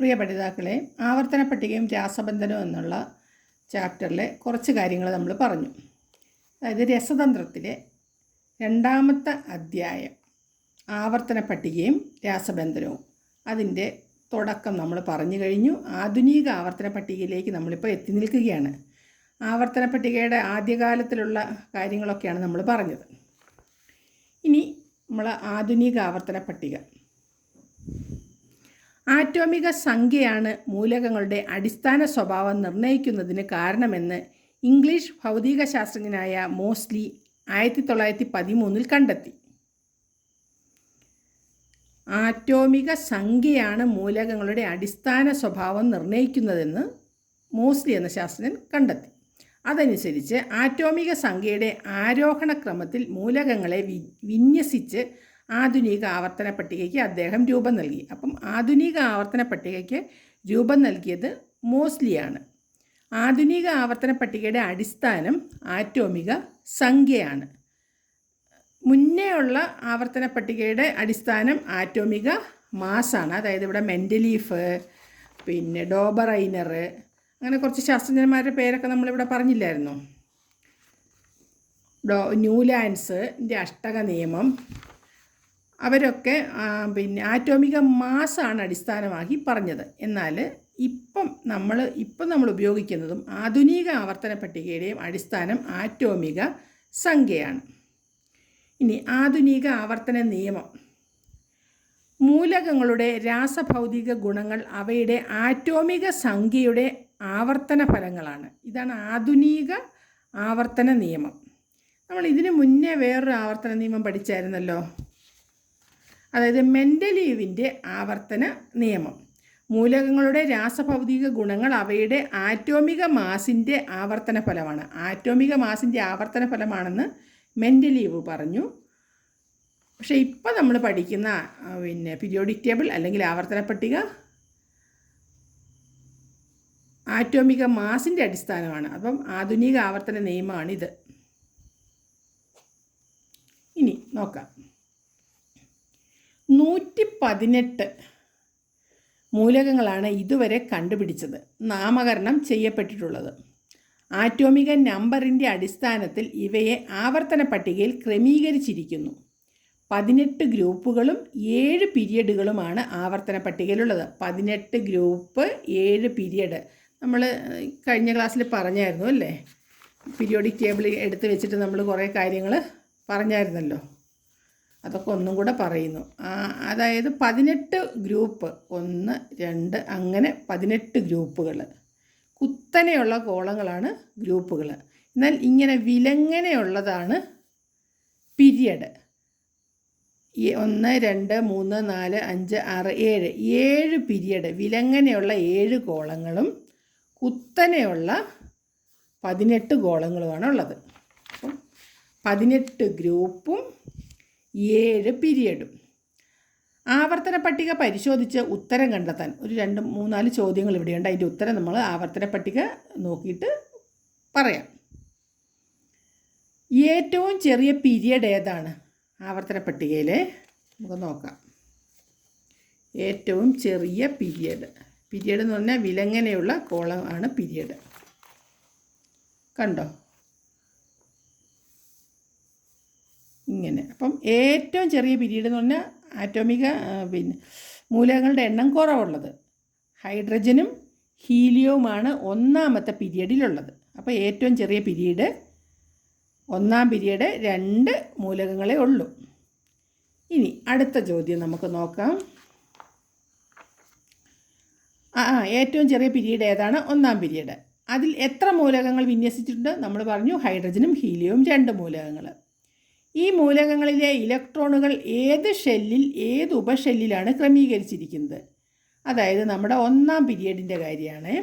പ്രിയ പഠിതാക്കളെ ആവർത്തന പട്ടികയും രാസബന്ധനവും എന്നുള്ള ചാപ്റ്ററിലെ കുറച്ച് കാര്യങ്ങൾ നമ്മൾ പറഞ്ഞു. അതായത് രസതന്ത്രത്തിലെ രണ്ടാമത്തെ അധ്യായം ആവർത്തന പട്ടികയും രാസബന്ധനവും. അതിന്റെ തുടക്കം നമ്മൾ പറഞ്ഞു കഴിഞ്ഞു. ആധുനിക ആവർത്തന പട്ടികയിലേക്ക് നമ്മളിപ്പോൾ എത്തി നിൽക്കുകയാണ്. ആവർത്തന പട്ടികയുടെ ആദ്യകാലത്തിലുള്ള കാര്യങ്ങളൊക്കെയാണ് നമ്മൾ പറഞ്ഞത്. ഇനി നമ്മൾ ആധുനിക ആവർത്തന പട്ടിക. ആറ്റോമിക സംഖ്യയാണ് മൂലകങ്ങളുടെ അടിസ്ഥാന സ്വഭാവം നിർണയിക്കുന്നതിന് കാരണമെന്ന് ഇംഗ്ലീഷ് ഭൗതിക ശാസ്ത്രജ്ഞനായ മോസ്ലി ആയിരത്തി തൊള്ളായിരത്തി പതിമൂന്നിൽ കണ്ടെത്തി. ആറ്റോമിക സംഖ്യയാണ് മൂലകങ്ങളുടെ അടിസ്ഥാന സ്വഭാവം നിർണയിക്കുന്നതെന്ന് മോസ്ലി എന്ന ശാസ്ത്രജ്ഞൻ കണ്ടെത്തി. അതനുസരിച്ച് ആറ്റോമിക സംഖ്യയുടെ ആരോഹണ ക്രമത്തിൽ മൂലകങ്ങളെ വി വിന്യസിച്ച് ആധുനിക ആവർത്തന പട്ടികയ്ക്ക് അദ്ദേഹം രൂപം നൽകി. അപ്പം ആധുനിക ആവർത്തന പട്ടികയ്ക്ക് രൂപം നൽകിയത് മോസ്ലിയാണ്. ആധുനിക ആവർത്തന പട്ടികയുടെ അടിസ്ഥാനം ആറ്റോമിക സംഖ്യയാണ്. മുന്നേ ഉള്ള ആവർത്തന പട്ടികയുടെ അടിസ്ഥാനം ആറ്റോമിക മാസാണ് അതായത് ഇവിടെ മെന്റലീഫ് പിന്നെ ഡോബറൈനർ അങ്ങനെ കുറച്ച് ശാസ്ത്രജ്ഞന്മാരുടെ പേരൊക്കെ നമ്മളിവിടെ പറഞ്ഞില്ലായിരുന്നു? ഡോ ന്യൂലാൻഡ്സിന്റെ അഷ്ടക നിയമം അവരൊക്കെ പിന്നെ ആറ്റോമിക മാസാണ് അടിസ്ഥാനമാക്കി പറഞ്ഞത്. എന്നാൽ ഇപ്പം നമ്മൾ ഇപ്പം നമ്മൾ ഉപയോഗിക്കുന്നതും ആധുനിക ആവർത്തന പട്ടികയുടെയും അടിസ്ഥാനം ആറ്റോമിക സംഖ്യയാണ്. ഇനി ആധുനിക ആവർത്തന നിയമം. മൂലകങ്ങളുടെ രാസഭൗതിക ഗുണങ്ങൾ അവയുടെ ആറ്റോമിക സംഖ്യയുടെ ആവർത്തന ഫലങ്ങളാണ്. ഇതാണ് ആധുനിക ആവർത്തന നിയമം. നമ്മൾ ഇതിനു മുന്നേ വേറൊരു ആവർത്തന നിയമം പഠിച്ചായിരുന്നല്ലോ? അതായത് മെന്റലീവിന്റെ ആവർത്തന നിയമം. മൂലകങ്ങളുടെ രാസഭൗതിക ഗുണങ്ങൾ അവയുടെ ആറ്റോമിക മാസിന്റെ ആവർത്തന ഫലമാണ്. ആറ്റോമിക മാസിന്റെ ആവർത്തന ഫലമാണെന്ന് മെന്റലീവ് പറഞ്ഞു. പക്ഷേ ഇപ്പം നമ്മൾ പഠിക്കുന്ന പിന്നെ പീരിയോഡിക് ടേബിൾ അല്ലെങ്കിൽ ആവർത്തന പട്ടിക ആറ്റോമിക മാസിന്റെ അടിസ്ഥാനമാണ്. അപ്പം ആധുനിക ആവർത്തന നിയമമാണിത്. ഇനി നോക്കാം. നൂറ്റി പതിനെട്ട് മൂലകങ്ങളാണ് ഇതുവരെ കണ്ടുപിടിച്ചത്. നാമകരണം ചെയ്യപ്പെട്ടിട്ടുള്ളത്. ആറ്റോമിക നമ്പറിന്റെ അടിസ്ഥാനത്തിൽ ഇവയെ ആവർത്തന പട്ടികയിൽ ക്രമീകരിച്ചിരിക്കുന്നു. പതിനെട്ട് ഗ്രൂപ്പുകളും ഏഴ് പീരിയഡുകളുമാണ് ആവർത്തന പട്ടികയിലുള്ളത്. പതിനെട്ട് ഗ്രൂപ്പ് ഏഴ് പീരിയഡ്. നമ്മൾ കഴിഞ്ഞ ക്ലാസ്സിൽ പറഞ്ഞായിരുന്നു അല്ലേ? പീരിയോഡിക് ടേബിൾ എടുത്ത് വെച്ചിട്ട് നമ്മൾ കുറേ കാര്യങ്ങൾ പറഞ്ഞായിരുന്നല്ലോ. അതൊക്കെ ഒന്നും കൂടെ പറയുന്നു. അതായത് പതിനെട്ട് ഗ്രൂപ്പ് ഒന്ന് രണ്ട് അങ്ങനെ പതിനെട്ട് ഗ്രൂപ്പുകൾ കുത്തനെയുള്ള കോളങ്ങളാണ് ഗ്രൂപ്പുകൾ എന്നാൽ ഇങ്ങനെ വിലങ്ങനെയുള്ളതാണ് പിരിയഡ്. ഒന്ന് രണ്ട് മൂന്ന് നാല് അഞ്ച് ആറ് ഏഴ്. ഏഴ് പിരിയഡ്. വിലങ്ങനെയുള്ള ഏഴ് കോളങ്ങളും കുത്തനെയുള്ള പതിനെട്ട് കോളങ്ങളുമാണ് ഉള്ളത്. അപ്പം പതിനെട്ട് ഗ്രൂപ്പും ഏഴ് പിരിയഡും. ആവർത്തന പട്ടിക പരിശോധിച്ച് ഉത്തരം കണ്ടെത്താൻ. ഒരു രണ്ട് മൂന്നാൽ ചോദ്യങ്ങൾ ഇവിടെയുണ്ട്. അതിന്റെ ഉത്തരം നമ്മൾ ആവർത്തന പട്ടിക നോക്കിയിട്ട് പറയാം. ഏറ്റവും ചെറിയ പീരിയഡ് ഏതാണ്? ആവർത്തന പട്ടികയിൽ നമുക്ക് നോക്കാം. ഏറ്റവും ചെറിയ പീരിയഡ്. പീരിയഡ് എന്ന് പറഞ്ഞാൽ വിലങ്ങനെയുള്ള കോളം ആണ് പീരിയഡ്. കണ്ടോ? ഇങ്ങനെ. അപ്പം ഏറ്റവും ചെറിയ പിരീഡ് എന്ന് പറഞ്ഞാൽ ആറ്റോമിക പിന്നെ മൂലകങ്ങളുടെ എണ്ണം കുറവുള്ളത്. ഹൈഡ്രജനും ഹീലിയവുമാണ് ഒന്നാമത്തെ പീരീഡിലുള്ളത്. അപ്പോൾ ഏറ്റവും ചെറിയ പിരീഡ് ഒന്നാം പീരീഡ് രണ്ട് മൂലകങ്ങളെ ഉള്ളൂ. ഇനി അടുത്ത ചോദ്യം നമുക്ക് നോക്കാം. ആ ഏറ്റവും ചെറിയ പിരീഡ് ഏതാണ്? ഒന്നാം പിരീഡ്. അതിൽ എത്ര മൂലകങ്ങൾ വിന്യസിച്ചിട്ടുണ്ട്? നമ്മൾ പറഞ്ഞു ഹൈഡ്രജനും ഹീലിയവും രണ്ട് മൂലകങ്ങൾ. ഈ മൂലകങ്ങളിലെ ഇലക്ട്രോണുകൾ ഏത് ഷെല്ലിൽ ഏത് ഉപഷെല്ലിലാണ് ക്രമീകരിച്ചിരിക്കുന്നത്? അതായത് നമ്മുടെ ഒന്നാം പീരിയഡിന്റെ കാര്യമാണ്.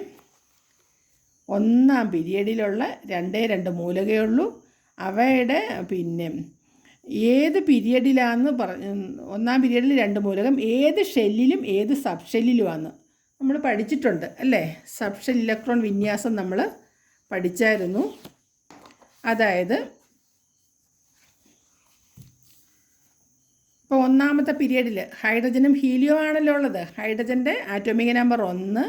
ഒന്നാം പീരിയഡിലുള്ള രണ്ടേ രണ്ട് മൂലകയേ ഉള്ളൂ. അവയുടെ പിന്നെ ഏത് പീരിയഡിലാന്ന് പറ ഒന്നാം പീരിയഡിൽ രണ്ട് മൂലകം ഏത് ഷെല്ലിലും ഏത് സബ് ഷെല്ലിലുമാണ് നമ്മൾ പഠിച്ചിട്ടുണ്ട് അല്ലേ? സബ് ഷെൽ ഇലക്ട്രോൺ വിന്യാസം നമ്മൾ പഠിച്ചായിരുന്നു. അതായത് ഇപ്പോൾ ഒന്നാമത്തെ പീരീഡിൽ ഹൈഡ്രജനും ഹീലിയോ ആണല്ലോ ഉള്ളത്. ഹൈഡ്രജന്റെ ആറ്റോമിക് നമ്പർ ഒന്ന്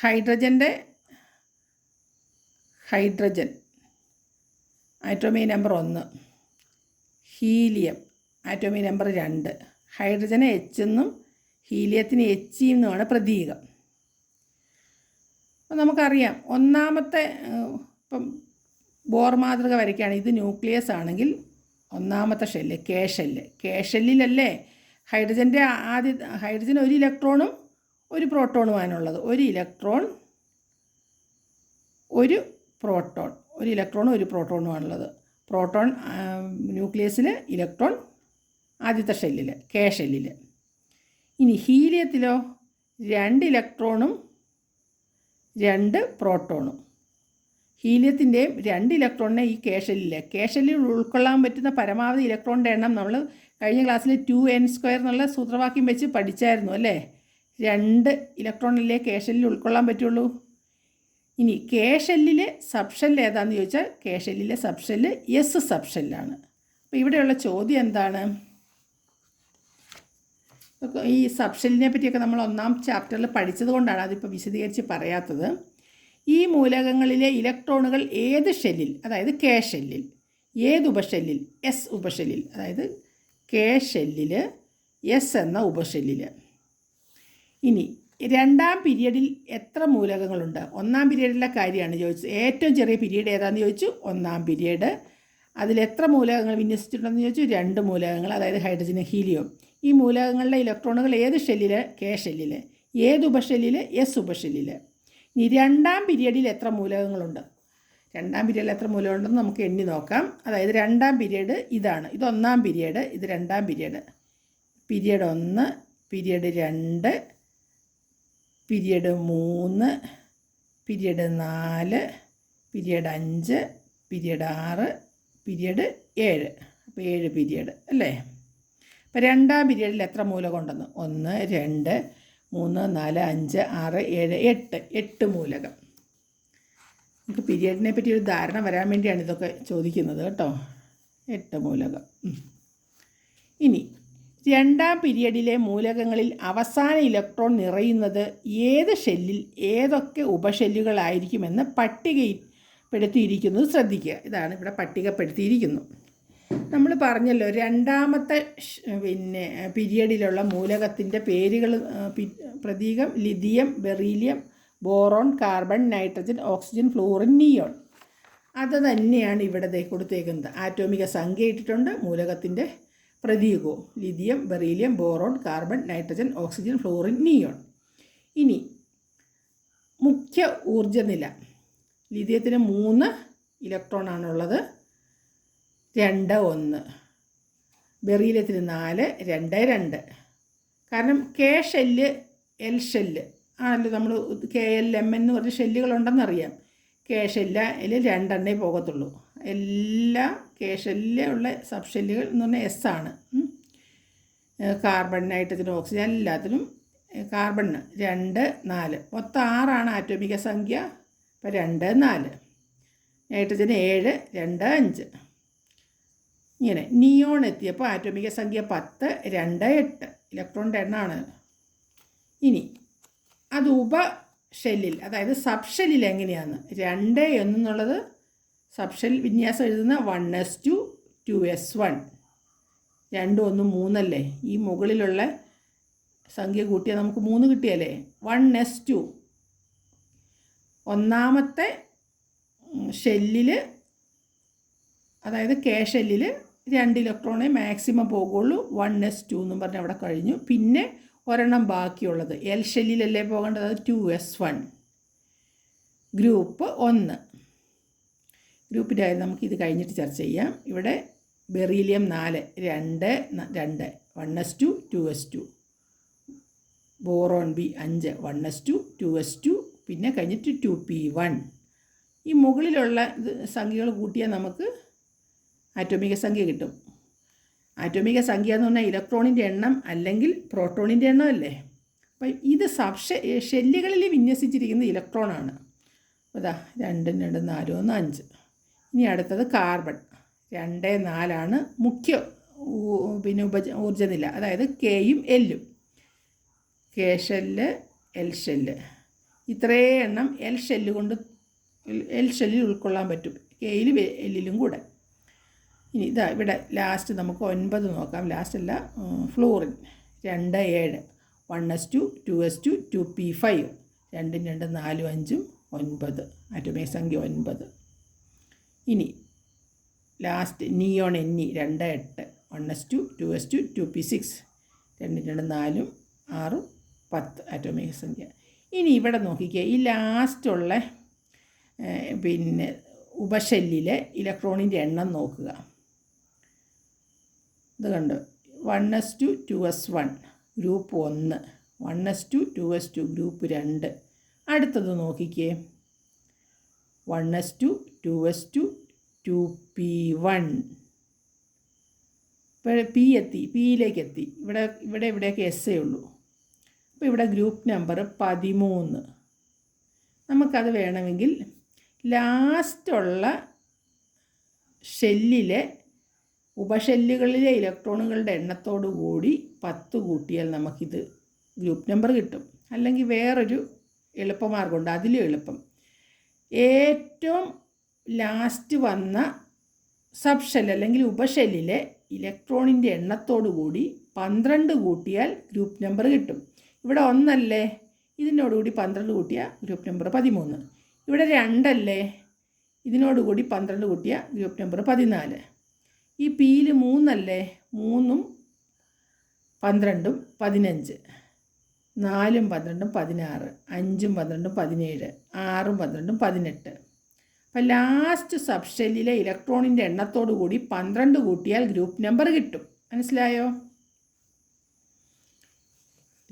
ഹൈഡ്രജന്റെ ഹൈഡ്രജൻ ആറ്റോമിക് നമ്പർ ഒന്ന് ഹീലിയം ആറ്റോമിക് നമ്പർ രണ്ട്. ഹൈഡ്രജന് എച്ച് എന്നും ഹീലിയത്തിന് എച്ച് എന്നുമാണ് പ്രതീകം. അപ്പം നമുക്കറിയാം ഒന്നാമത്തെ ഇപ്പം ബോർ മാതൃക വരയ്ക്കുകയാണ്. ഇത് ന്യൂക്ലിയസ് ആണെങ്കിൽ ഒന്നാമത്തെ ഷെല്ല് കെ ഷെല്ല്. ഷെല്ലിലല്ലേ ഹൈഡ്രജന്റെ ആദ്യ ഹൈഡ്രജൻ ഒരു ഇലക്ട്രോണും ഒരു പ്രോട്ടോണും പ്രോട്ടോണുമാണുള്ളത് ഒരു ഇലക്ട്രോൺ ഒരു പ്രോട്ടോൺ. ഒരു ഇലക്ട്രോണും ഒരു പ്രോട്ടോണുമാണുള്ളത് പ്രോട്ടോൺ ന്യൂക്ലിയസിൽ ഇലക്ട്രോൺ ആദ്യത്തെ ഷെല്ലിൽ കെ ഷെല്ലിൽ ഇനി ഹീലിയത്തിലോ രണ്ട് ഇലക്ട്രോണും രണ്ട് പ്രോട്ടോണും. ഹീലിയത്തിന്റെയും രണ്ട് ഇലക്ട്രോണിനെ ഈ കേഷലിൽ കേഷലിൽ ഉൾക്കൊള്ളാൻ പറ്റുന്ന പരമാവധി ഇലക്ട്രോണിന്റെ എണ്ണം നമ്മൾ കഴിഞ്ഞ ക്ലാസ്സിൽ ടു എൻ സ്ക്വയർ എന്നുള്ള സൂത്രവാക്യം വെച്ച് പഠിച്ചായിരുന്നു അല്ലേ? രണ്ട് ഇലക്ട്രോണിലെ കേഷലിൽ ഉൾക്കൊള്ളാൻ പറ്റുള്ളൂ? ഇനി കേഷല്ലിലെ സബ്ഷെൽ ഏതാണെന്ന് ചോദിച്ചാൽ കേഷല്ലിലെ സബ്ഷെല്ല് എസ് സബ്ഷെല്ലാണ് അപ്പോൾ ഇവിടെയുള്ള ചോദ്യം എന്താണ്? ഈ സബ്ഷെല്ലിനെ പറ്റിയൊക്കെ നമ്മൾ ഒന്നാം ചാപ്റ്ററിൽ പഠിച്ചത് കൊണ്ടാണ് അതിപ്പോൾ വിശദീകരിച്ച് പറയാത്തത്. ഈ മൂലകങ്ങളിലെ ഇലക്ട്രോണുകൾ ഏത് ഷെല്ലിൽ? അതായത് കെ ഷെല്ലിൽ. ഏത് ഉപഷെല്ലിൽ? എസ് ഉപഷെല്ലിൽ. അതായത് കെ ഷെല്ലിൽ എസ് എന്ന ഉപഷെല്ലിൽ. ഇനി രണ്ടാം പീരീഡിൽ എത്ര മൂലകങ്ങളുണ്ട്? ഒന്നാം പീരീഡിലെ കാര്യമാണ് ചോദിച്ചത്. ഏറ്റവും ചെറിയ പീരീഡ് ഏതാണെന്ന് ചോദിച്ചു? ഒന്നാം പീരീഡ് അതിൽ എത്ര മൂലകങ്ങൾ വിന്യസിച്ചിട്ടുണ്ടെന്ന് ചോദിച്ചു? രണ്ട് മൂലകങ്ങൾ അതായത് ഹൈഡ്രജൻ ഹീലിയം. ഈ മൂലകങ്ങളുടെ ഇലക്ട്രോണുകൾ ഏത് ഷെല്ലിൽ കെ ഷെല്ലിൽ ഏത് ഉപഷെല്ലിൽ എസ് ഉപഷെല്ലിൽ ഇനി രണ്ടാം പീരീഡിൽ എത്ര മൂലകങ്ങളുണ്ട്? രണ്ടാം പീരീഡിൽ എത്ര മൂലകമുണ്ടെന്ന് നമുക്ക് എണ്ണി നോക്കാം. അതായത് രണ്ടാം പീരീഡ് ഇതാണ്. ഇത് ഒന്നാം പീരീഡ് ഇത് രണ്ടാം പീരീഡ് പീരീഡ് ഒന്ന് പീരീഡ് രണ്ട് പീരീഡ് മൂന്ന് പീരീഡ് നാല് പീരീഡ് അഞ്ച് പീരീഡ് ആറ് പീരീഡ് ഏഴ്. അപ്പോൾ ഏഴ് പീരീഡ് അല്ലേ? അപ്പോൾ രണ്ടാം പീരീഡിൽ എത്ര മൂലകമുണ്ടെന്ന്? ഒന്ന് രണ്ട് മൂന്ന് നാല് അഞ്ച് ആറ് ഏഴ് എട്ട്. എട്ട് മൂലകം. നമുക്ക് പീരീഡിനെ പറ്റി ഒരു ധാരണ വരാൻ വേണ്ടിയാണ് ഇതൊക്കെ ചോദിക്കുന്നത് കേട്ടോ. എട്ട് മൂലകം. ഇനി രണ്ടാം പീരീഡിലെ മൂലകങ്ങളിൽ അവസാന ഇലക്ട്രോൺ നിറയുന്നത് ഏത് ഷെല്ലിൽ ഏതൊക്കെ ഉപഷെല്ലുകളായിരിക്കുമെന്ന് പട്ടികപ്പെടുത്തിയിരിക്കുന്നത് ശ്രദ്ധിക്കുക. ഇതാണ് ഇവിടെ പട്ടികപ്പെടുത്തിയിരിക്കുന്നു. നമ്മൾ പറഞ്ഞല്ലോ രണ്ടാമത്തെ പിന്നെ പീരീഡിലുള്ള മൂലകത്തിന്റെ പേരുകൾ പ്രതീകം lithium beryllium boron carbon nitrogen oxygen fluorine neon. അത് തന്നെയാണ് ഇവിടെ കൊടുത്തേക്കുന്നത്. ആറ്റോമിക സംഖ്യ ഇട്ടിട്ടുണ്ട് മൂലകത്തിന്റെ പ്രതീകവും. Lithium beryllium boron carbon nitrogen oxygen fluorine neon. ഇനി മുഖ്യ ഊർജനില. ലിഥിയത്തിന് മൂന്ന് ഇലക്ട്രോൺ ആണുള്ളത് രണ്ട് ഒന്ന്. ബെറിയിലത്തിന് നാല് രണ്ട് രണ്ട്. കാരണം കെ ഷെല്ല് എൽ ഷെല്ല് ആണല്ലോ നമ്മൾ കെ എൽ എം എന്ന് പറഞ്ഞ ഷെല്ലുകളുണ്ടെന്നറിയാം. കെ ഷെല്ല അതിൽ രണ്ടെണ്ണേ പോകത്തുള്ളൂ. എല്ലാ കെ ഷെല്ലുള്ള സബ് ഷെല്ലുകൾ എന്ന് പറഞ്ഞാൽ എസ് ആണ്. കാർബൺ നൈട്രജൻ ഓക്സിജൻ എല്ലാത്തിനും കാർബണ് രണ്ട് നാല്. മൊത്തം ആറാണ് ആറ്റോമിക സംഖ്യ. അപ്പോൾ രണ്ട് നാല്. നൈട്രജന് ഏഴ് രണ്ട് അഞ്ച്. ഇങ്ങനെ നിയോൺ എത്തിയപ്പോൾ ആറ്റോമിക സംഖ്യ പത്ത് രണ്ട് എട്ട്. ഇലക്ട്രോണിന്റെ എണ്ണമാണ് ഇനി അത് ഉപ ഷെല്ലിൽ അതായത് സബ് ഷെല്ലിൽ എങ്ങനെയാണ്? രണ്ട് എന്നുള്ളത് സബ് ഷെൽ വിന്യാസം എഴുതുന്ന one S two two S one രണ്ടും ഒന്ന് മൂന്നല്ലേ? ഈ മുകളിലുള്ള സംഖ്യ കൂട്ടിയാൽ നമുക്ക് മൂന്ന് കിട്ടിയല്ലേ? വൺ എസ് ടു ഒന്നാമത്തെ ഷെല്ലിൽ അതായത് കെ ഷെല്ലിൽ രണ്ട് ഇലക്ട്രോണേ മാക്സിമം പോകുള്ളൂ. വൺ എസ് ടു എന്നും പറഞ്ഞ് അവിടെ കഴിഞ്ഞു. പിന്നെ ഒരെണ്ണം ബാക്കിയുള്ളത്. എൽ ഷെല്ലിലല്ലേ പോകേണ്ടത്? ടു എസ് വൺ ഗ്രൂപ്പ് ഒന്ന്. ഗ്രൂപ്പിന്റെ നമുക്ക് ഇത് കഴിഞ്ഞിട്ട് ചർച്ച ചെയ്യാം. ഇവിടെ ബെറീലിയം നാല്. രണ്ട് രണ്ട്. One S two two S two boron B അഞ്ച്. One S two two S two പിന്നെ കഴിഞ്ഞിട്ട് ടു പി വൺ ഈ മുകളിലുള്ള ഇത് സംഖ്യകൾ കൂട്ടിയാൽ നമുക്ക് ആറ്റോമിക സംഖ്യ കിട്ടും. ആറ്റോമിക സംഖ്യ എന്ന് പറഞ്ഞാൽ ഇലക്ട്രോണിന്റെ എണ്ണം അല്ലെങ്കിൽ പ്രോട്ടോണിന്റെ എണ്ണം അല്ലേ? അപ്പം ഇത് സബ്ഷ ഷെല്ലുകളിൽ വിന്യസിച്ചിരിക്കുന്ന ഇലക്ട്രോണാണ് അതാ രണ്ടും രണ്ടും നാലും ഒന്ന് അഞ്ച്. ഇനി അടുത്തത് കാർബൺ. രണ്ട് നാലാണ് മുഖ്യ പിന്നെ ഉപജ ഊർജനില അതായത് കെയും എല്ലും. K shell L shell. ഇത്രയും എണ്ണം എൽ ഷെല്ല് കൊണ്ട് എൽ ഷെല്ലിൽ ഉൾക്കൊള്ളാൻ പറ്റും. കെയിലും എല്ലിലും കൂടെ. ഇനി ഇതാ ഇവിടെ ലാസ്റ്റ് നമുക്ക് ഒൻപത് നോക്കാം. ലാസ്റ്റ് അല്ല ഫ്ലോറിൻ രണ്ട് ഏഴ്. One S two two S two two P five രണ്ടും രണ്ട് നാലും അഞ്ചും ഒൻപത്. ആറ്റോമിക് സംഖ്യ ഒൻപത്. ഇനി ലാസ്റ്റ് നിയോൺ ഇ രണ്ട് എട്ട്. One S two two S two two P six രണ്ടും രണ്ട് നാലും ആറും പത്ത് ആറ്റോമിക് സംഖ്യ. ഇനി ഇവിടെ നോക്കിക്കുക ഈ ലാസ്റ്റുള്ള പിന്നെ ഉപശല്ലിലെ ഇലക്ട്രോണിന്റെ എണ്ണം നോക്കുക. ഇത് കണ്ടു. One S two two S one group ഒന്ന്. One S two two S two group രണ്ട്. അടുത്തത് നോക്കിക്കേ. One S two two S two two P one ഇപ്പോൾ പി എത്തി പിയിലേക്ക് എത്തി. ഇവിടെ ഇവിടെ ഇവിടെയൊക്കെ എസ് എ ഉള്ളൂ. അപ്പോൾ ഇവിടെ ഗ്രൂപ്പ് നമ്പർ പതിമൂന്ന്. നമുക്കത് വേണമെങ്കിൽ ലാസ്റ്റുള്ള ഷെല്ലിലെ ഉപഷെല്ലുകളിലെ ഇലക്ട്രോണുകളുടെ എണ്ണത്തോടു കൂടി പത്ത് കൂട്ടിയാൽ നമുക്കിത് ഗ്രൂപ്പ് നമ്പർ കിട്ടും. അല്ലെങ്കിൽ വേറൊരു എളുപ്പമാർഗമുണ്ട്. അതിലും എളുപ്പം. ഏറ്റവും ലാസ്റ്റ് വന്ന സബ് ഷെൽ അല്ലെങ്കിൽ ഉപഷെല്ലിലെ ഇലക്ട്രോണിന്റെ എണ്ണത്തോടു കൂടി പന്ത്രണ്ട് കൂട്ടിയാൽ ഗ്രൂപ്പ് നമ്പർ കിട്ടും. ഇവിടെ ഒന്നല്ലേ? ഇതിനോടുകൂടി പന്ത്രണ്ട് കൂട്ടിയ ഗ്രൂപ്പ് നമ്പർ പതിമൂന്ന്. ഇവിടെ രണ്ടല്ലേ? ഇതിനോടുകൂടി പന്ത്രണ്ട് കൂട്ടിയ ഗ്രൂപ്പ് നമ്പർ പതിനാല്. ഈ പിയിൽ മൂന്നല്ലേ? മൂന്നും പന്ത്രണ്ടും പതിനഞ്ച്. നാലും പന്ത്രണ്ടും പതിനാറ്. അഞ്ചും പന്ത്രണ്ടും പതിനേഴ്. ആറും പന്ത്രണ്ടും പതിനെട്ട്. അപ്പം ലാസ്റ്റ് സബ്ഷെല്ലിലെ ഇലക്ട്രോണിന്റെ എണ്ണത്തോടു കൂടി പന്ത്രണ്ട് കൂട്ടിയാൽ ഗ്രൂപ്പ് നമ്പർ കിട്ടും. മനസ്സിലായോ?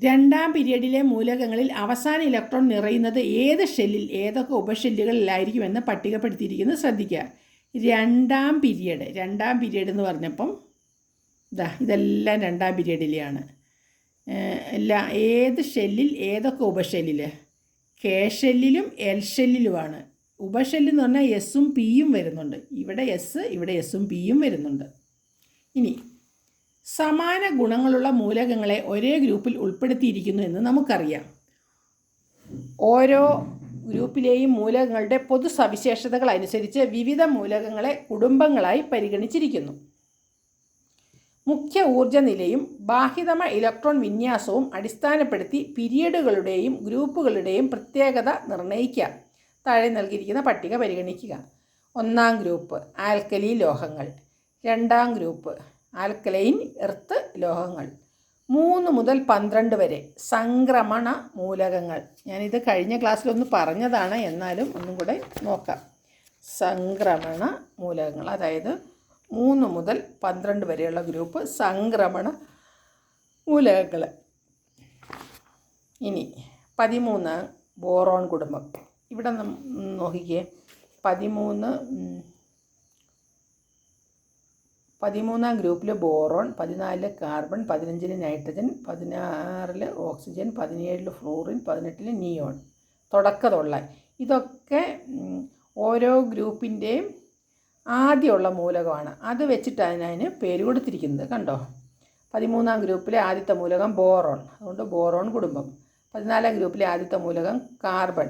രണ്ടാം പീരീഡിലെ മൂലകങ്ങളിൽ അവസാന ഇലക്ട്രോൺ നിറയുന്നത് ഏത് ഷെല്ലിൽ ഏതൊക്കെ ഉപഷെല്ലുകളിലായിരിക്കുമെന്ന് പട്ടികപ്പെടുത്തിയിരിക്കുന്നത് ശ്രദ്ധിക്കുക. രണ്ടാം പിരീഡ് രണ്ടാം പിരീഡ് എന്ന് പറഞ്ഞപ്പം ഇതാ ഇതെല്ലാം രണ്ടാം പിരീഡിലെയാണ് എല്ലാ ഏത് ഷെല്ലിൽ ഏതൊക്കെ ഉപഷെല്ലിൽ കെ ഷെല്ലിലും എൽ ഷെല്ലിലുമാണ് ഉപഷെല്ല് എന്ന് പറഞ്ഞാൽ എസ്സും പിയും വരുന്നുണ്ട്. ഇവിടെ എസ് ഇവിടെ എസ്സും പിയും വരുന്നുണ്ട്. ഇനി സമാന ഗുണങ്ങളുള്ള മൂലകങ്ങളെ ഒരേ ഗ്രൂപ്പിൽ ഉൾപ്പെടുത്തിയിരിക്കുന്നു എന്ന് നമുക്കറിയാം. ഓരോ ഗ്രൂപ്പിലെയും മൂലകങ്ങളുടെ പൊതു സവിശേഷതകൾ അനുസരിച്ച് വിവിധ മൂലകങ്ങളെ കുടുംബങ്ങളായി പരിഗണിച്ചിരിക്കുന്നു. മുഖ്യ ഊർജ നിലയും ബാഹ്യതമ ഇലക്ട്രോൺ വിന്യാസവും അടിസ്ഥാനപ്പെടുത്തി പിരീഡുകളുടെയും ഗ്രൂപ്പുകളുടെയും പ്രത്യേകത നിർണയിക്കാം താഴെ നൽകിയിരിക്കുന്ന പട്ടിക പരിഗണിക്കുക. ഒന്നാം ഗ്രൂപ്പ് ആൽക്കലി ലോഹങ്ങൾ. രണ്ടാം ഗ്രൂപ്പ് ആൽക്കലൈൻ എർത്ത് ലോഹങ്ങൾ. മൂന്ന് മുതൽ പന്ത്രണ്ട് വരെ സംക്രമണ മൂലകങ്ങൾ. ഞാനിത് കഴിഞ്ഞ ക്ലാസ്സിലൊന്ന് പറഞ്ഞതാണ്. എന്നാലും ഒന്നും കൂടെ നോക്കാം. സംക്രമണ മൂലകങ്ങൾ. അതായത് മൂന്ന് മുതൽ പന്ത്രണ്ട് വരെയുള്ള ഗ്രൂപ്പ് സംക്രമണ മൂലകങ്ങൾ. ഇനി പതിമൂന്ന് ബോറോൺ കുടുംബം. ഇവിടെ നോക്കിക്കേ. പതിമൂന്ന് പതിമൂന്നാം ഗ്രൂപ്പിൽ ബോറോൺ പതിനാലിൽ കാർബൺ പതിനഞ്ചിൽ നൈട്രജൻ പതിനാറിൽ ഓക്സിജൻ പതിനേഴിൽ ഫ്ലൂറിൻ പതിനെട്ടിൽ നിയോൺ. തുടക്കതുള്ള ഇതൊക്കെ ഓരോ ഗ്രൂപ്പിന്റെയും ആദ്യമുള്ള മൂലകമാണ്. അത് വെച്ചിട്ടാണ് അതിന് പേര് കൊടുത്തിരിക്കുന്നത്. കണ്ടോ? പതിമൂന്നാം ഗ്രൂപ്പിലെ ആദ്യത്തെ മൂലകം ബോറോൺ. അതുകൊണ്ട് ബോറോൺ കുടുംബം. പതിനാലാം ഗ്രൂപ്പിലെ ആദ്യത്തെ മൂലകം കാർബൺ.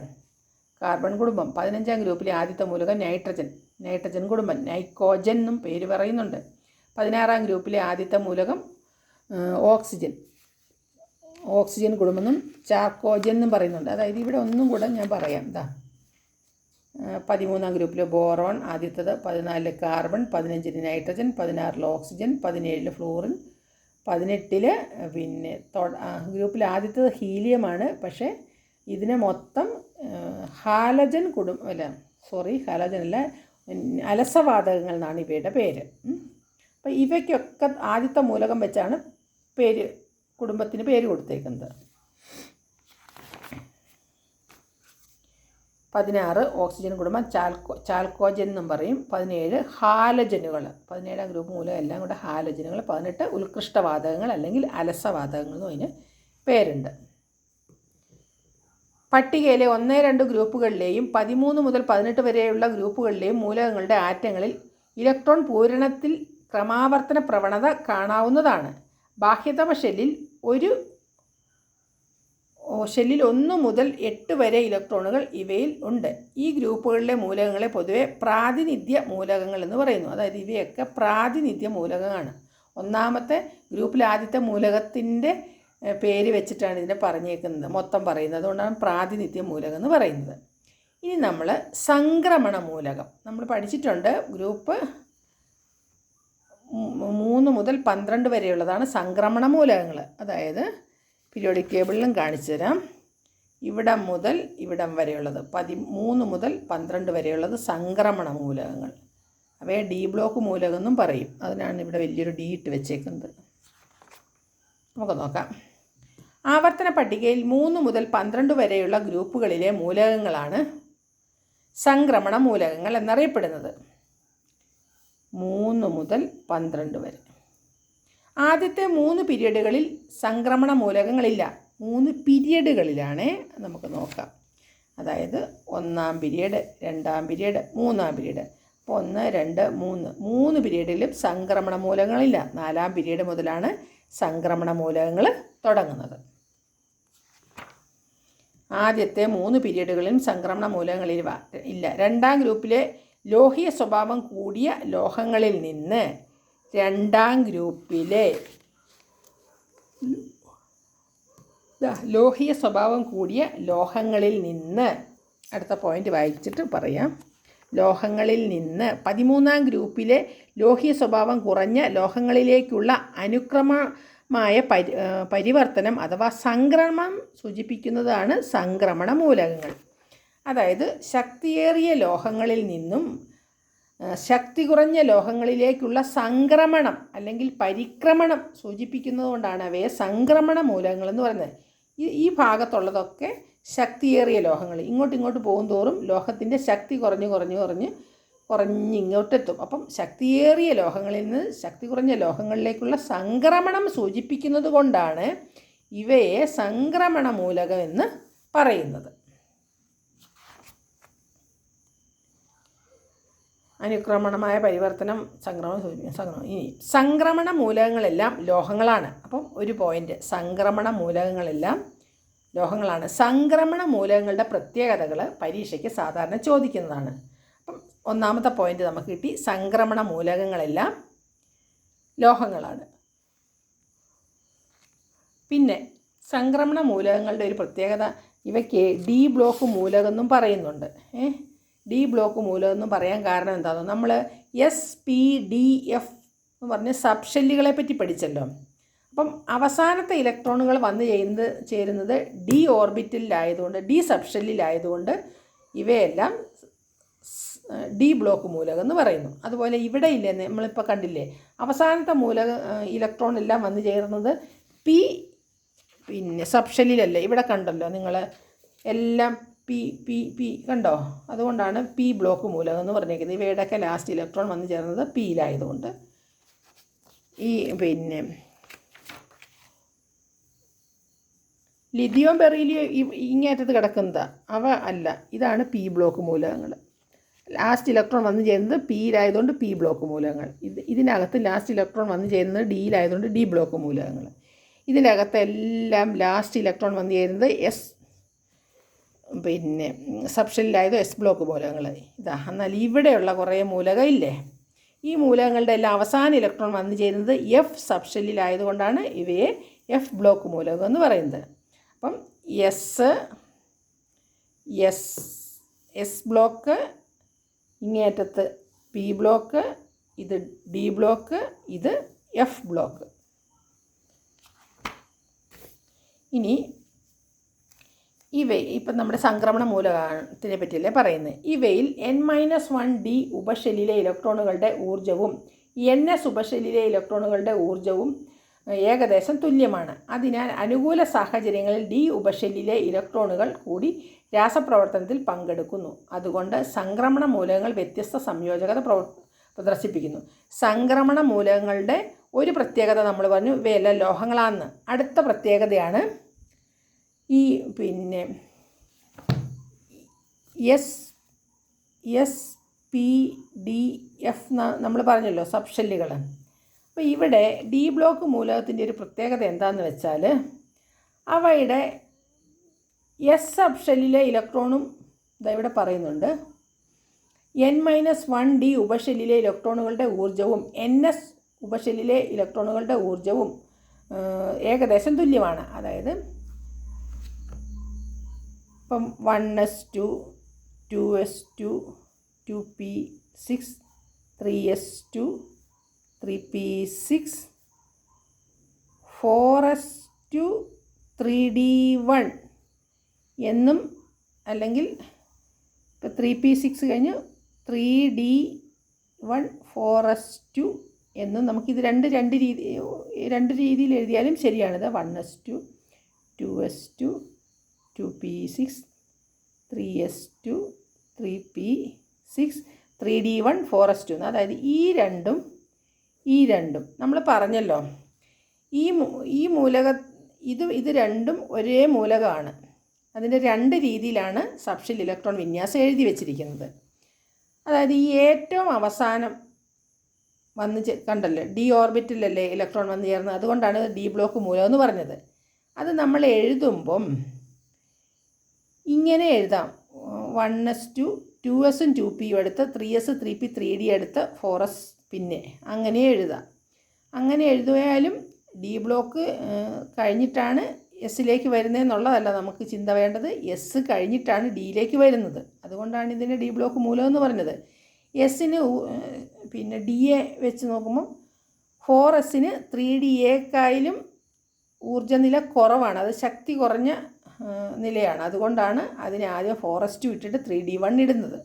കാർബൺ കുടുംബം. പതിനഞ്ചാം ഗ്രൂപ്പിലെ ആദ്യത്തെ മൂലകം നൈട്രജൻ. നൈട്രജൻ കുടുംബം. നൈക്കോജൻ എന്നും പേര് പറയുന്നുണ്ട്. പതിനാറാം ഗ്രൂപ്പിലെ ആദ്യത്തെ മൂലകം ഓക്സിജൻ. ഓക്സിജൻ കുടുംബം ചാക്കോജൻ എന്നും പറയുന്നുണ്ട്. അതായത് ഇവിടെ ഒന്നും കൂടെ ഞാൻ പറയാം. ആ, പതിമൂന്നാം ഗ്രൂപ്പിൽ ബോറോൺ ആദ്യത്തത് പതിനാലിൽ കാർബൺ പതിനഞ്ചിന് നൈട്രജൻ പതിനാറിൽ ഓക്സിജൻ പതിനേഴിൽ ഫ്ലൂറിൻ പതിനെട്ടിൽ പിന്നെ ഗ്രൂപ്പിൽ ആദ്യത്തത് ഹീലിയമാണ്. പക്ഷേ ഇതിനെ മൊത്തം ഹാലജൻ കുടും അല്ല സോറി ഹാലജൻ അല്ല അലസവാതകങ്ങൾ എന്നാണ് ഇവയുടെ പേര്. അപ്പോൾ ഇവയ്ക്കൊക്കെ ആദ്യത്തെ മൂലകം വെച്ചാണ് പേര് കുടുംബത്തിന് പേര് കൊടുത്തേക്കുന്നത്. പതിനാറ് ഓക്സിജൻ കുടുംബം ചാൽക്കോ ചാൽക്കോജൻ എന്നും പറയും. പതിനേഴ് ഹാലജനുകൾ. പതിനേഴാം ഗ്രൂപ്പ് മൂലം എല്ലാം കൂടെ ഹാലജനുകൾ. പതിനെട്ട് ഉത്കൃഷ്ടവാതകങ്ങൾ അല്ലെങ്കിൽ അലസവാതകങ്ങൾ അതിന് പേരുണ്ട്. പട്ടികയിലെ ഒന്ന് രണ്ട് ഗ്രൂപ്പുകളിലെയും പതിമൂന്ന് മുതൽ പതിനെട്ട് വരെയുള്ള ഗ്രൂപ്പുകളിലെയും മൂലകങ്ങളുടെ ആറ്റങ്ങളിൽ ഇലക്ട്രോൺ പൂരണത്തിൽ ക്രമാവർത്തന പ്രവണത കാണാവുന്നതാണ്. ബാഹ്യതമ ഷെല്ലിൽ ഒരു ഷെല്ലിൽ ഒന്ന് മുതൽ എട്ട് വരെ ഇലക്ട്രോണുകൾ ഇവയിൽ ഉണ്ട്. ഈ ഗ്രൂപ്പുകളിലെ മൂലകങ്ങളെ പൊതുവെ പ്രാതിനിധ്യ മൂലകങ്ങൾ എന്ന് പറയുന്നു. അതായത് ഇവയൊക്കെ പ്രാതിനിധ്യ മൂലകമാണ് ഒന്നാമത്തെ ഗ്രൂപ്പിൽ ആദ്യത്തെ മൂലകത്തിന്റെ പേര് വെച്ചിട്ടാണ് ഇതിനെ പറഞ്ഞേക്കുന്നത് മൊത്തം പറയുന്നത്. അതുകൊണ്ടാണ് പ്രാതിനിധ്യ മൂലകം എന്ന് പറയുന്നത്. ഇനി നമ്മൾ സംക്രമണ മൂലകം നമ്മൾ പഠിച്ചിട്ടുണ്ട് ഗ്രൂപ്പ് മൂന്ന് മുതൽ പന്ത്രണ്ട് വരെയുള്ളതാണ് സംക്രമണ മൂലകങ്ങൾ. അതായത് പീരിയോഡിക് ടേബിളിലും കാണിച്ചു തരാം. ഇവിടം മുതൽ ഇവിടം വരെയുള്ളത് പതി മൂന്ന് മുതൽ പന്ത്രണ്ട് വരെയുള്ളത് സംക്രമണ മൂലകങ്ങൾ. അവയെ ഡി ബ്ലോക്ക് മൂലകം എന്നും പറയും. അതിനാണ് ഇവിടെ വലിയൊരു ഡി ഇട്ട് വെച്ചേക്കുന്നത്. നമുക്ക് നോക്കാം. ആവർത്തന പട്ടികയിൽ മൂന്ന് മുതൽ പന്ത്രണ്ട് വരെയുള്ള ഗ്രൂപ്പുകളിലെ മൂലകങ്ങളാണ് സംക്രമണ മൂലകങ്ങൾ എന്നറിയപ്പെടുന്നത്. മൂന്ന് മുതൽ പന്ത്രണ്ട് വരെ. ആദ്യത്തെ മൂന്ന് പീരീഡുകളിൽ സംക്രമണ മൂലകങ്ങളില്ല. മൂന്ന് പീരീഡുകളിലാണ് നമുക്ക് നോക്കാം. അതായത് ഒന്നാം പീരീഡ് രണ്ടാം പീരീഡ് മൂന്നാം പീരീഡ് അപ്പോൾ ഒന്ന് രണ്ട് മൂന്ന്. മൂന്ന് പീരീഡിലും സംക്രമണ മൂലകങ്ങളില്ല. നാലാം പീരീഡ് മുതലാണ് സംക്രമണ മൂലകങ്ങൾ തുടങ്ങുന്നത്. ആദ്യത്തെ മൂന്ന് പീരീഡുകളിലും സംക്രമണ മൂലകങ്ങളിൽ ഇല്ല. രണ്ടാം ഗ്രൂപ്പിലെ ലോഹീയ സ്വഭാവം കൂടിയ ലോഹങ്ങളിൽ നിന്ന് രണ്ടാം ഗ്രൂപ്പിലെ ലോഹീയ സ്വഭാവം കൂടിയ ലോഹങ്ങളിൽ നിന്ന് അടുത്ത പോയിന്റ് വായിച്ചിട്ട് പറയാം. ലോഹങ്ങളിൽ നിന്ന് പതിമൂന്നാം ഗ്രൂപ്പിലെ ലോഹീയ സ്വഭാവം കുറഞ്ഞ ലോഹങ്ങളിലേക്കുള്ള അനുക്രമമായ പരി പരിവർത്തനം അഥവാ സംക്രമണം സൂചിപ്പിക്കുന്നതാണ് സംക്രമണ മൂലകങ്ങൾ. അതായത് ശക്തിയേറിയ ലോഹങ്ങളിൽ നിന്നും ശക്തി കുറഞ്ഞ ലോഹങ്ങളിലേക്കുള്ള സംക്രമണം അല്ലെങ്കിൽ പരിക്രമണം സൂചിപ്പിക്കുന്നതുകൊണ്ടാണ് അവയെ സംക്രമണ മൂലകങ്ങൾ എന്ന് പറയുന്നത്. ഈ ഈ ഭാഗത്തുള്ളതൊക്കെ ശക്തിയേറിയ ലോഹങ്ങൾ. ഇങ്ങോട്ട് ഇങ്ങോട്ട് പോകും തോറും ലോഹത്തിന്റെ ശക്തി കുറഞ്ഞ് കുറഞ്ഞ് കുറഞ്ഞ് കുറഞ്ഞ് ഇങ്ങോട്ടെത്തും. അപ്പം ശക്തിയേറിയ ലോഹങ്ങളിൽ നിന്ന് ശക്തി കുറഞ്ഞ ലോഹങ്ങളിലേക്കുള്ള സംക്രമണം സൂചിപ്പിക്കുന്നത് കൊണ്ടാണ് ഇവയെ സംക്രമണ മൂലകമെന്ന് പറയുന്നത്. അനുക്രമണമായ പരിവർത്തനം സംക്രമണം സൂചിപ്പിക്കും സംക്രമണം ഇനി സംക്രമണ മൂലകങ്ങളെല്ലാം ലോഹങ്ങളാണ്. അപ്പം ഒരു പോയിന്റ് സംക്രമണ മൂലകങ്ങളെല്ലാം ലോഹങ്ങളാണ്. സംക്രമണ മൂലകങ്ങളുടെ പ്രത്യേകതകൾ പരീക്ഷയ്ക്ക് സാധാരണ ചോദിക്കുന്നതാണ്. അപ്പം ഒന്നാമത്തെ പോയിന്റ് നമുക്ക് കിട്ടി സംക്രമണ മൂലകങ്ങളെല്ലാം ലോഹങ്ങളാണ്. പിന്നെ സംക്രമണ മൂലകങ്ങളുടെ ഒരു പ്രത്യേകത ഇവയ്ക്ക് ഡി ബ്ലോക്ക് മൂലകം എന്നും പറയുന്നുണ്ട്. ഏ ഡി ബ്ലോക്ക് മൂലകം എന്നും പറയാൻ കാരണം എന്താണെന്ന് നമ്മൾ എസ് പി ഡി എഫ് എന്ന് പറഞ്ഞ സബ്ഷെല്ലുകളെ പറ്റി പഠിച്ചല്ലോ. അപ്പം അവസാനത്തെ ഇലക്ട്രോണുകൾ വന്ന് ചെയ്യുന്നത് ചേരുന്നത് ഡി ഓർബിറ്റലിലായതുകൊണ്ട് ഡി സബ്ഷെല്ലിലായതുകൊണ്ട് ഇവയെല്ലാം ഡി ബ്ലോക്ക് മൂലകം എന്ന് പറയുന്നു. അതുപോലെ ഇവിടെ ഇല്ലേ നമ്മളിപ്പോൾ കണ്ടില്ലേ അവസാനത്തെ മൂലക ഇലക്ട്രോൺ എല്ലാം വന്ന് ചേർന്നത് പി പിന്നെ സബ്ഷെല്ലിലല്ലേ? ഇവിടെ കണ്ടല്ലോ നിങ്ങൾ എല്ലാം പി പി പി കണ്ടോ? അതുകൊണ്ടാണ് പി ബ്ലോക്ക് മൂലകം എന്ന് പറഞ്ഞേക്കുന്നത്. ഇവയുടെയൊക്കെ ലാസ്റ്റ് ഇലക്ട്രോൺ വന്ന് ചേർന്നത് പിയിലായതുകൊണ്ട്. ഈ പിന്നെ ലിഥിയോ ബെറീലിയം ഇങ്ങേറ്റത്ത് കിടക്കുന്നത് അവ അല്ല. ഇതാണ് പി ബ്ലോക്ക് മൂലകങ്ങൾ. ലാസ്റ്റ് ഇലക്ട്രോൺ വന്ന് ചേരുന്നത് പിയിലായതുകൊണ്ട് പി ബ്ലോക്ക് മൂലകങ്ങൾ. ഇത് ഇതിനകത്ത് ലാസ്റ്റ് ഇലക്ട്രോൺ വന്ന് ചേരുന്നത് ഡിയിലായതുകൊണ്ട് ഡി ബ്ലോക്ക് മൂലകങ്ങൾ. ഇതിനകത്ത് എല്ലാം ലാസ്റ്റ് ഇലക്ട്രോൺ വന്ന് ചേരുന്നത് എസ് പിന്നെ സബ്ഷെല്ലായതും എസ് ബ്ലോക്ക് മൂലകങ്ങൾ ഇതാ എന്നാൽ ഇവിടെയുള്ള കുറേ മൂലകം ഇല്ലേ? ഈ മൂലകങ്ങളുടെ എല്ലാം അവസാന ഇലക്ട്രോൺ വന്നു ചേരുന്നത് എഫ് സബ്ഷെല്ലിലായതുകൊണ്ടാണ് ഇവയെ എഫ് ബ്ലോക്ക് മൂലകം എന്ന് പറയുന്നത്. അപ്പം എസ് എസ് എസ് ബ്ലോക്ക് ഇങ്ങേറ്റത്ത് പി ബ്ലോക്ക് ഇത് ഡി ബ്ലോക്ക് ഇത് എഫ് ബ്ലോക്ക് ഇനി ഇവ ഇപ്പം നമ്മുടെ സംക്രമണ മൂലകത്തിനെ പറ്റിയല്ലേ പറയുന്നത് ഈ വെയിൽ എൻ മൈനസ് വൺ ഡി ഉപശലിലെ ഇലക്ട്രോണുകളുടെ ഊർജവും എൻ എസ് ഉപശലിലെ ഇലക്ട്രോണുകളുടെ ഊർജവും ഏകദേശം തുല്യമാണ്. അതിനാൽ അനുകൂല സാഹചര്യങ്ങളിൽ ഡി ഉപശലിലെ ഇലക്ട്രോണുകൾ കൂടി രാസപ്രവർത്തനത്തിൽ പങ്കെടുക്കുന്നു. അതുകൊണ്ട് സംക്രമണ മൂലകങ്ങൾ വ്യത്യസ്ത സംയോജകത പ്രദർശിപ്പിക്കുന്നു. സംക്രമണ മൂലകങ്ങളുടെ ഒരു പ്രത്യേകത നമ്മൾ പറഞ്ഞു ഇവയെല്ലാം ലോഹങ്ങളാണെന്ന് അടുത്ത പ്രത്യേകതയാണ് ഈ പിന്നെ S S P D F നമ്മൾ പറഞ്ഞല്ലോ സബ് ഷെല്ലുകൾ അപ്പോൾ ഇവിടെ ഡി ബ്ലോക്ക് മൂലകത്തിന്റെ ഒരു പ്രത്യേകത എന്താണെന്ന് വെച്ചാൽ അവയുടെ എസ് സബ് ഷെല്ലിലെ ഇലക്ട്രോണും ഇവിടെ പറയുന്നുണ്ട്. എൻ മൈനസ് വൺ ഡി ഉപഷെല്ലിലെ ഇലക്ട്രോണുകളുടെ ഊർജവും എൻ എസ് ഉപഷെല്ലിലെ ഇലക്ട്രോണുകളുടെ ഊർജവും ഏകദേശം തുല്യമാണ്. അതായത് ഇപ്പം one S two two S two two P six three S two three P six four S two three D one എന്നും അല്ലെങ്കിൽ ഇപ്പോൾ ത്രീ പി സിക്സ് കഴിഞ്ഞ് three D one four S two എന്നും നമുക്കിത് രണ്ട് രണ്ട് രീതി രണ്ട് രീതിയിൽ എഴുതിയാലും ശരിയാണിത്. One S two two S two two P six three S two three P six three D one four S two അതായത് ഈ രണ്ടും ഈ രണ്ടും. നമ്മൾ പറഞ്ഞല്ലോ ഈ ഈ മൂലക ഇത് ഇത് രണ്ടും ഒരേ മൂലകമാണ്. അതിന്റെ രണ്ട് രീതിയിലാണ് സബ്ഷിൽ ഇലക്ട്രോൺ വിന്യാസം എഴുതി വെച്ചിരിക്കുന്നത്. അതായത് ഈ ഏറ്റവും അവസാനം വന്ന് കണ്ടല്ലോ ഡി ഓർബിറ്റിലല്ലേ ഇലക്ട്രോൺ വന്ന് ചേർന്നത്? അതുകൊണ്ടാണ് ഡി ബ്ലോക്ക് മൂലം എന്ന് പറഞ്ഞത്. അത് നമ്മൾ എഴുതുമ്പം ഇങ്ങനെ എഴുതാം. വൺ എസ് ടു ടു എസും ടു പിയും എടുത്ത് three S three P three D എടുത്ത് ഫോർ എസ് പിന്നെ അങ്ങനെ എഴുതാം. അങ്ങനെ എഴുതിയാലും ഡി ബ്ലോക്ക് കഴിഞ്ഞിട്ടാണ് എസ്സിലേക്ക് വരുന്നതെന്നുള്ളതല്ല നമുക്ക് ചിന്ത വേണ്ടത്. എസ് കഴിഞ്ഞിട്ടാണ് ഡിയിലേക്ക് വരുന്നത്. അതുകൊണ്ടാണ് ഇതിന്റെ ഡി ബ്ലോക്ക് മൂലം എന്ന് പറഞ്ഞത്. എസ്സിന് പിന്നെ ഡി എ വെച്ച് നോക്കുമ്പം ഫോർ എസ്സിന് ത്രീ ഡി എക്കായാലും ഊർജനില കുറവാണ്. അത് ശക്തി കുറഞ്ഞ നിലയാണ്. അതുകൊണ്ടാണ് അതിനെ ആദ്യം ഫോറസ്റ്റ് വിട്ടിട്ട് ത്രീ ഡി വൺ ഇടുന്നത്.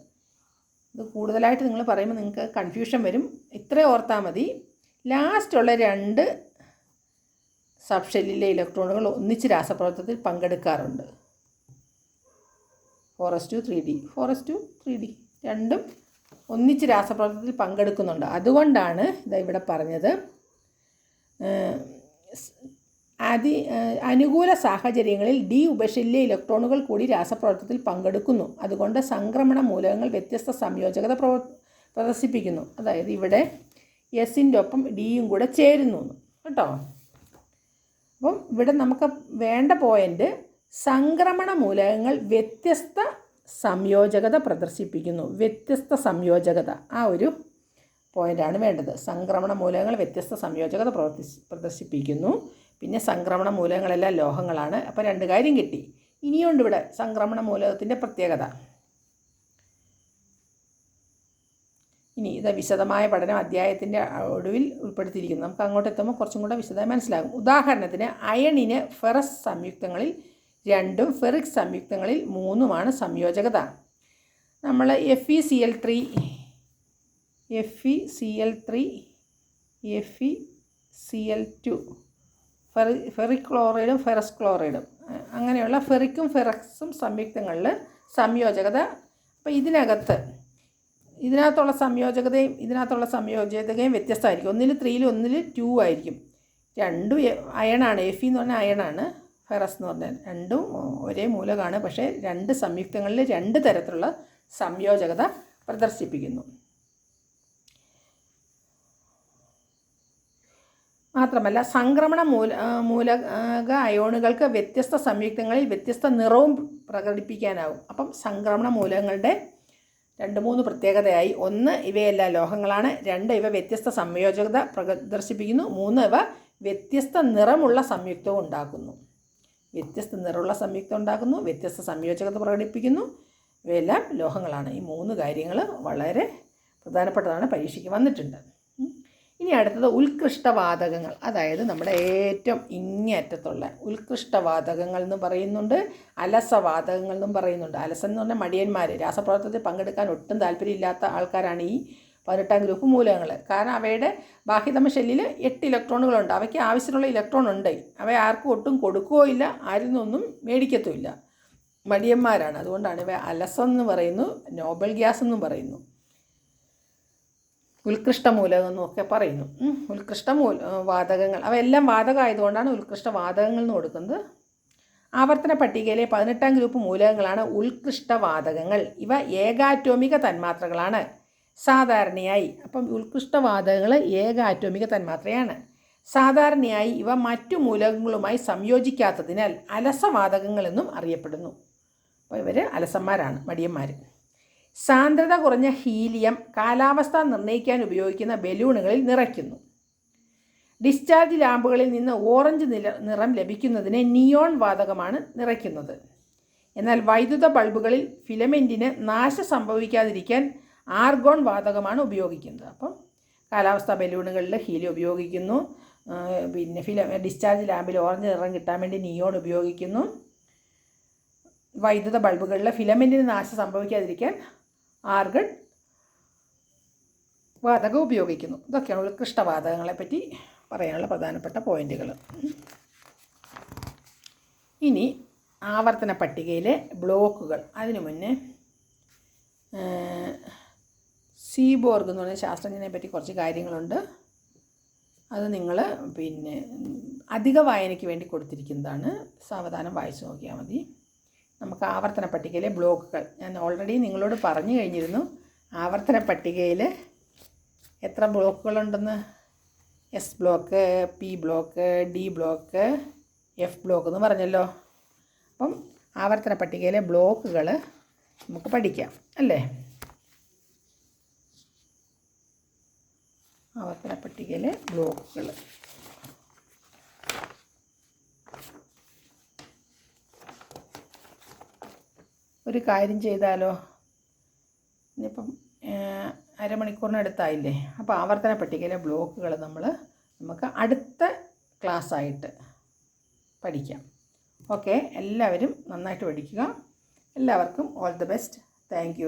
ഇത് കൂടുതലായിട്ട് നിങ്ങൾ പറയുമ്പോൾ നിങ്ങൾക്ക് കൺഫ്യൂഷൻ വരും. ഇത്രേ ഓർത്താൽ മതി. ലാസ്റ്റുള്ള രണ്ട് സബ് ഷെല്ലിലെ ഇലക്ട്രോണുകൾ ഒന്നിച്ച് രാസപ്രവർത്തനത്തിൽ പങ്കെടുക്കാറുണ്ട്. Four S two three D four S two three D രണ്ടും ഒന്നിച്ച് രാസപ്രവർത്തനത്തിൽ പങ്കെടുക്കുന്നുണ്ട്. അതുകൊണ്ടാണ് ഇതാ ഇവിടെ പറഞ്ഞത് അതി അനുകൂല സാഹചര്യങ്ങളിൽ ഡി ഉപശല്യ ഇലക്ട്രോണുകൾ കൂടി രാസപ്രവർത്തനത്തിൽ പങ്കെടുക്കുന്നു. അതുകൊണ്ട് സംക്രമണ മൂലകങ്ങൾ വ്യത്യസ്ത സംയോജകത പ്രവർ പ്രദർശിപ്പിക്കുന്നു. അതായത് ഇവിടെ എസിന്റെ ഒപ്പം ഡിയും കൂടെ ചേരുന്നു. കേട്ടോ? അപ്പം ഇവിടെ നമുക്ക് വേണ്ട പോയിന്റ് സംക്രമണ മൂലകങ്ങൾ വ്യത്യസ്ത സംയോജകത പ്രദർശിപ്പിക്കുന്നു. വ്യത്യസ്ത സംയോജകത. ആ ഒരു പോയിന്റാണ് വേണ്ടത്. സംക്രമണ മൂലകങ്ങൾ വ്യത്യസ്ത സംയോജകത പ്രവർത്തി പ്രദർശിപ്പിക്കുന്നു. പിന്നെ സംക്രമണ മൂലകങ്ങളെല്ലാം ലോഹങ്ങളാണ്. അപ്പോൾ രണ്ട് കാര്യം കിട്ടി. ഇനിയുണ്ട് ഇവിടെ സംക്രമണ മൂലകത്തിന്റെ പ്രത്യേകത. ഇനി ഇത് വിശദമായ പഠനം അധ്യായത്തിന്റെ ഒടുവിൽ ഉൾപ്പെടുത്തിയിരിക്കുന്നു. നമുക്ക് അങ്ങോട്ട് എത്തുമ്പോൾ കുറച്ചും കൂടെ വിശദമായി മനസ്സിലാകും. ഉദാഹരണത്തിന് അയണിന് ഫെറസ് സംയുക്തങ്ങളിൽ രണ്ടും ഫെറിക് സംയുക്തങ്ങളിൽ മൂന്നുമാണ് സംയോജകത. നമ്മൾ F E C L three F E C L three F E C L two ferri ferric ക്ലോറൈഡും ferrous ക്ലോറൈഡും അങ്ങനെയുള്ള ഫെറിക്കും ഫെറക്സും സംയുക്തങ്ങളിൽ സംയോജകത. അപ്പോൾ ഇതിനകത്ത് ഇതിനകത്തുള്ള സംയോജകതയും ഇതിനകത്തുള്ള സംയോജകതയും വ്യത്യസ്തമായിരിക്കും. ഒന്നിൽ ത്രീയിൽ ഒന്നിൽ ടു ആയിരിക്കും. രണ്ടും അയണാണ്. എഫ് എന്ന് പറഞ്ഞാൽ അയണാണ്. ഫെറസ് എന്ന് പറഞ്ഞാൽ രണ്ടും ഒരേ മൂലകമാണ് പക്ഷേ രണ്ട് സംയുക്തങ്ങളിൽ രണ്ട് തരത്തിലുള്ള സംയോജകത പ്രദർശിപ്പിക്കുന്നു. മാത്രമല്ല സംക്രമണ മൂല മൂലക അയോണുകൾക്ക് വ്യത്യസ്ത സംയുക്തങ്ങളിൽ വ്യത്യസ്ത നിറവും പ്രകടിപ്പിക്കാനാവും. അപ്പം സംക്രമണ മൂലകങ്ങളുടെ രണ്ട് മൂന്ന് പ്രത്യേകതയായി. ഒന്ന് ഇവയെല്ലാം ലോഹങ്ങളാണ്. രണ്ട് ഇവ വ്യത്യസ്ത സംയോജകത പ്രദർശിപ്പിക്കുന്നു. മൂന്ന് ഇവ വ്യത്യസ്ത നിറമുള്ള സംയുക്തവും ഉണ്ടാക്കുന്നു. വ്യത്യസ്ത നിറമുള്ള സംയുക്തം ഉണ്ടാക്കുന്നു വ്യത്യസ്ത സംയോജകത പ്രകടിപ്പിക്കുന്നു. ഇവയെല്ലാം ലോഹങ്ങളാണ്. ഈ മൂന്ന് കാര്യങ്ങൾ വളരെ പ്രധാനപ്പെട്ടതാണ് പരീക്ഷയ്ക്ക് വന്നിട്ടുണ്ട്. ഇനി അടുത്തത് ഉത്കൃഷ്ടവാതകങ്ങൾ. അതായത് നമ്മുടെ ഏറ്റവും ഇങ്ങേയറ്റത്തുള്ള ഉത്കൃഷ്ടവാതകങ്ങൾ എന്ന് പറയുന്നുണ്ട് അലസവാതകങ്ങൾ എന്നും പറയുന്നുണ്ട്. അലസൻ എന്ന് പറഞ്ഞാൽ മടിയന്മാർ രാസപ്രവർത്തനത്തിൽ പങ്കെടുക്കാൻ ഒട്ടും താല്പര്യമില്ലാത്ത ആൾക്കാരാണ് ഈ പതിനെട്ടാം ഗ്രൂപ്പ് മൂലകങ്ങൾ കാരണം അവയുടെ ബാഹ്യതമ ഷെല്ലിൽ എട്ട് ഇലക്ട്രോണുകളുണ്ട്. അവയ്ക്ക് ആവശ്യമുള്ള ഇലക്ട്രോൺ ഉണ്ട് അവ ആർക്കും ഒട്ടും കൊടുക്കുകയോ ഇല്ല ആരിൽ നിന്നൊന്നും മേടിക്കത്തുമില്ല മടിയന്മാരാണ്. അതുകൊണ്ടാണ് ഇവ അലസം എന്ന് പറയുന്നു നോബൽ ഗ്യാസ് എന്നും പറയുന്നു. ഉത്കൃഷ്ട മൂലകം എന്നൊക്കെ പറയുന്നു. ഉത്കൃഷ്ട മൂല വാതകങ്ങൾ. അവയെല്ലാം വാതകമായതുകൊണ്ടാണ് ഉത്കൃഷ്ട വാതകങ്ങൾ എന്ന് കൊടുക്കുന്നത്. ആവർത്തന പട്ടികയിലെ പതിനെട്ടാം ഗ്രൂപ്പ് മൂലകങ്ങളാണ് ഉത്കൃഷ്ട വാതകങ്ങൾ. ഇവ ഏകാറ്റോമിക തന്മാത്രകളാണ്. സാധാരണയായി അപ്പം ഉത്കൃഷ്ട വാതകങ്ങൾ ഏകാറ്റോമിക തന്മാത്രയാണ്. സാധാരണയായി ഇവ മറ്റു മൂലകങ്ങളുമായി സംയോജിക്കാത്തതിനാൽ അലസവാതകങ്ങളെന്നും അറിയപ്പെടുന്നു. അപ്പോൾ ഇവർ അലസന്മാരാണ് മടിയന്മാർ സാന്ദ്രത കുറഞ്ഞ ഹീലിയം കാലാവസ്ഥ നിർണയിക്കാൻ ഉപയോഗിക്കുന്ന ബലൂണുകളിൽ നിറയ്ക്കുന്നു. ഡിസ്ചാർജ് ലാമ്പുകളിൽ നിന്ന് ഓറഞ്ച് നില നിറം ലഭിക്കുന്നതിന് നിയോൺ വാതകമാണ് നിറയ്ക്കുന്നത്. എന്നാൽ വൈദ്യുത ബൾബുകളിൽ ഫിലമെന്റിന് നാശം സംഭവിക്കാതിരിക്കാൻ ആർഗോൺ വാതകമാണ് ഉപയോഗിക്കുന്നത്. അപ്പം കാലാവസ്ഥാ ബലൂണുകളിൽ ഹീലിയം ഉപയോഗിക്കുന്നു. പിന്നെ ഫില ഡിസ്ചാർജ് ലാമ്പിൽ ഓറഞ്ച് നിറം കിട്ടാൻ വേണ്ടി നിയോൺ ഉപയോഗിക്കുന്നു. വൈദ്യുത ബൾബുകളിൽ ഫിലമെന്റിന് നാശം സംഭവിക്കാതിരിക്കാൻ ആർഗൺ വാതകം ഉപയോഗിക്കുന്നു. ഇതൊക്കെയാണ് ഉത്കൃഷ്ടവാതകങ്ങളെ പറ്റി പറയാനുള്ള പ്രധാനപ്പെട്ട പോയിന്റുകൾ ഇനി ആവർത്തന പട്ടികയിലെ ബ്ലോക്കുകൾ. അതിനു മുന്നേ സീബോർഗ് എന്ന് പറഞ്ഞ ശാസ്ത്രജ്ഞനെ പറ്റി കുറച്ച് കാര്യങ്ങളുണ്ട്. അത് നിങ്ങൾ പിന്നെ അധിക വായനയ്ക്ക് വേണ്ടി കൊടുത്തിരിക്കുന്നതാണ്. സാവധാനം വായിച്ചു നോക്കിയാൽ മതി. നമുക്ക് ആവർത്തന പട്ടികയിലെ ബ്ലോക്കുകൾ. ഞാൻ ഓൾറെഡി നിങ്ങളോട് പറഞ്ഞു കഴിഞ്ഞിരുന്നു. ആവർത്തന പട്ടികയിൽ എത്ര ബ്ലോക്കുകളുണ്ടെന്ന്? S block P block D block F block എന്ന് പറഞ്ഞല്ലോ. അപ്പം ആവർത്തന പട്ടികയിലെ ബ്ലോക്കുകൾ നമുക്ക് പഠിക്കാം അല്ലേ? ആവർത്തന പട്ടികയിലെ ബ്ലോക്കുകൾ ഒരു കാര്യം ചെയ്താലോ? ഇനിയിപ്പം അരമണിക്കൂറിനടുത്തായില്ലേ? അപ്പോൾ ആവർത്തന പട്ടികയിലെ ബ്ലോക്കുകൾ നമ്മൾ നമുക്ക് അടുത്ത ക്ലാസ്സായിട്ട് പഠിക്കാം. ഓക്കെ? എല്ലാവരും നന്നായിട്ട് പഠിക്കുക. എല്ലാവർക്കും ഓൾ ദി ബെസ്റ്റ്. താങ്ക്